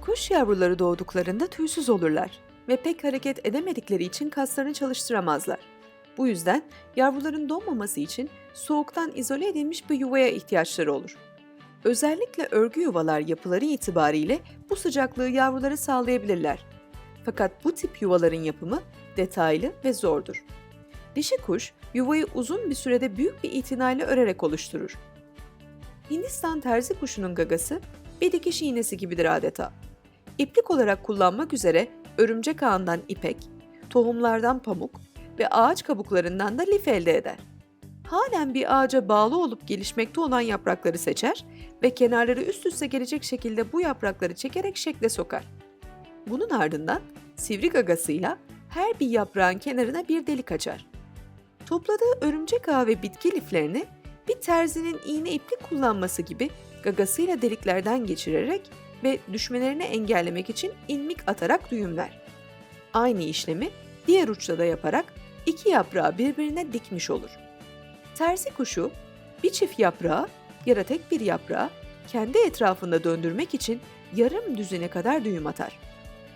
Kuş yavruları doğduklarında tüysüz olurlar ve pek hareket edemedikleri için kaslarını çalıştıramazlar. Bu yüzden yavruların donmaması için soğuktan izole edilmiş bir yuvaya ihtiyaçları olur. Özellikle örgü yuvalar yapıları itibariyle bu sıcaklığı yavruları sağlayabilirler. Fakat bu tip yuvaların yapımı detaylı ve zordur. Dişi kuş yuvayı uzun bir sürede büyük bir itinayla örerek oluşturur. Hindistan terzi kuşunun gagası bir dikiş iğnesi gibidir adeta. İplik olarak kullanmak üzere örümcek ağından ipek, tohumlardan pamuk ve ağaç kabuklarından da lif elde eder. Halen bir ağaca bağlı olup gelişmekte olan yaprakları seçer ve kenarları üst üste gelecek şekilde bu yaprakları çekerek şekle sokar. Bunun ardından sivri gagasıyla her bir yaprağın kenarına bir delik açar. Topladığı örümcek ağı ve bitki liflerini bir terzinin iğne iplik kullanması gibi gagasıyla deliklerden geçirerek ve düşmelerini engellemek için ilmik atarak düğümler. Aynı işlemi diğer uçta da yaparak iki yaprağı birbirine dikmiş olur. Terzi kuşu bir çift yaprağı ya da tek bir yaprağı kendi etrafında döndürmek için yarım düzine kadar düğüm atar.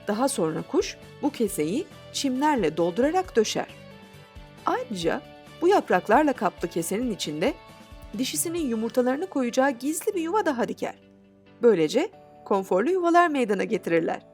Daha sonra kuş bu keseyi çimlerle doldurarak döşer. Ayrıca bu yapraklarla kaplı kesenin içinde dişisinin yumurtalarını koyacağı gizli bir yuva daha diker. Böylece konforlu yuvalar meydana getirirler.